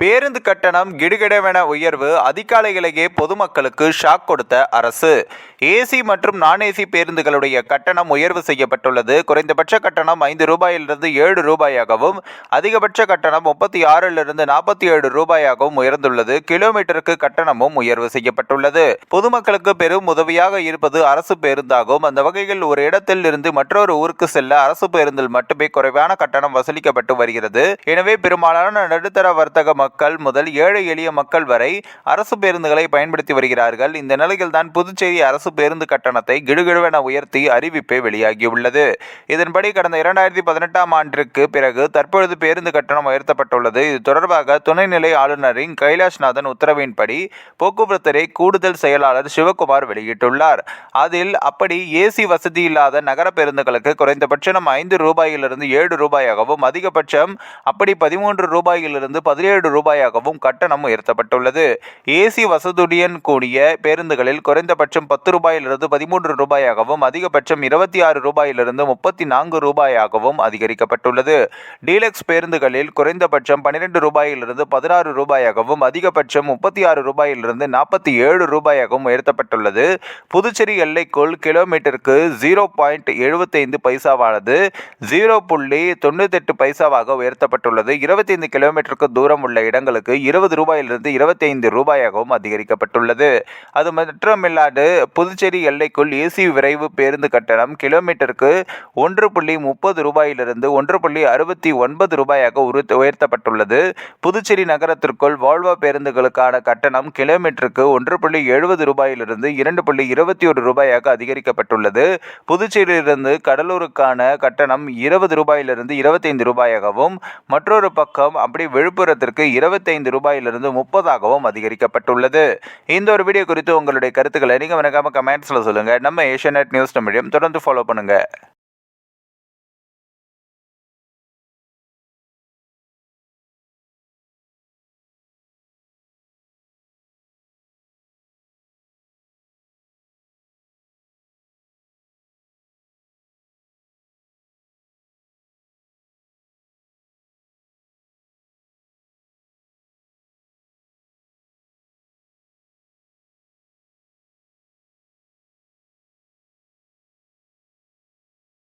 பேருந்து கட்டணம் கிடுகிடவென உயர்வு அதிகாலையிலேயே பொதுமக்களுக்கு ஷாக் கொடுத்த அரசு. ஏசி மற்றும் நான் ஏசி பேருந்துகளுடைய கட்டணம் உயர்வு செய்யப்பட்டுள்ளது. குறைந்தபட்ச கட்டணம் ஐந்து ரூபாயிலிருந்து ஏழு ரூபாயாகவும் அதிகபட்ச கட்டணம் முப்பத்தி ஆறிலிருந்து நாற்பத்தி ஏழு ரூபாயாகவும் உயர்ந்துள்ளது. கிலோமீட்டருக்கு கட்டணமும் உயர்வு செய்யப்பட்டுள்ளது. பொதுமக்களுக்கு பெரும் உதவியாக இருப்பது அரசு பேருந்தாகும். அந்த வகையில் ஒரு இடத்தில் இருந்து மற்றொரு ஊருக்கு செல்ல அரசு பேருந்தில் மட்டுமே குறைவான கட்டணம் வசூலிக்கப்பட்டு வருகிறது. எனவே பெரும்பாலான நடுத்தர வர்த்தக மக்கள் முதல் ஏழை எளிய மக்கள் வரை அரசு பேருந்துகளை பயன்படுத்தி வருகிறார்கள். இந்த நிலையில்தான் புதுச்சேரி அரசு பேருந்து கட்டணத்தை கிடுகிடுவென உயர்த்தி அறிவிப்பே வெளியாகியுள்ளது. இதன்படி கடந்த இரண்டாயிரத்தி பதினெட்டாம் ஆண்டிற்கு பிறகு தற்பொழுது பேருந்து கட்டணம் உயர்த்தப்பட்டுள்ளது. இது தொடர்பாக துணைநிலை ஆளுநரின் கைலாஷ்நாதன் உத்தரவின்படி போக்குவரத்துறை கூடுதல் செயலாளர் சிவகுமார் வெளியிட்டுள்ளார். அதில் அப்படி ஏசி வசதி இல்லாத நகர பேருந்துகளுக்கு குறைந்தபட்சம் ஐந்து ரூபாயிலிருந்து ஏழு ரூபாயாகவும் அதிகபட்சம் அப்படி பதிமூன்று ரூபாயிலிருந்து பதினேழு ரூபாயாகவும் கட்டணம் உயர்த்தப்பட்டுள்ளது. ஏசி வசதியுடன் கூடிய பேருந்துகளில் குறைந்தபட்சம் பத்து ரூபாயிலிருந்து பதிமூன்று ரூபாயாகவும் அதிகபட்சம் இருபத்தி ஆறு ரூபாயிலிருந்து முப்பத்தி நான்கு ரூபாயாகவும் அதிகரிக்கப்பட்டுள்ளது. டீலக்ஸ் பேருந்துகளில் குறைந்தபட்சம் பன்னிரெண்டு ரூபாயிலிருந்து பதினாறு ரூபாயாகவும் அதிகபட்சம் முப்பத்தி ஆறு ரூபாயிலிருந்து நாற்பத்தி ஏழு ரூபாயாகவும் உயர்த்தப்பட்டுள்ளது. புதுச்சேரி எல்லைக்குள் கிலோமீட்டருக்கு ஜீரோ பாயிண்ட் எழுபத்தைந்து பைசாவானது ஜீரோ புள்ளி தொண்ணூத்தெட்டு பைசாவாக உயர்த்தப்பட்டுள்ளது. இருபத்தைந்து கிலோமீட்டருக்கு தூரம் உள்ள இடங்களுக்கு இருபது ரூபாயிலிருந்து இருபத்தைந்து ரூபாயாகவும் அதிகரிக்கப்பட்டுள்ளது. அது மட்டுமில்லாது புதுச்சேரி எல்லைக்குள் ஏசி விரைவு பேருந்து கட்டணம் கிலோமீட்டருக்கு ஒன்று புள்ளி முப்பது ரூபாயிலிருந்து ஒன்று புள்ளி அறுபத்தி ஒன்பது ரூபாயாக உரு உயர்த்தப்பட்டுள்ளது. புதுச்சேரி நகரத்திற்குள் வால்வோ பேருந்துகளுக்கான கட்டணம் கிலோமீட்டருக்கு ஒன்று புள்ளி எழுபது ரூபாயிலிருந்து இரண்டு புள்ளி இருபத்தி ஒரு ரூபாயாக அதிகரிக்கப்பட்டுள்ளது. புதுச்சேரியிலிருந்து கடலூருக்கான கட்டணம் இருபது ரூபாயிலிருந்து இருபத்தைந்து ரூபாயாகவும் மற்றொரு பக்கம் அப்படி விழுப்புரத்திற்கு இருபத்தைந்து ரூபாயிலிருந்து முப்பதாகவும் அதிகரிக்கப்பட்டுள்ளது. இந்த ஒரு வீடியோ குறித்து உங்களுடைய கருத்துக்களை நீங்கள் மறக்காம கமெண்ட்ஸில் சொல்லுங்கள் நம்ம ஏஷியா நியூஸ் தமிழையும் தொடர்ந்து ஃபாலோ பண்ணுங்கள்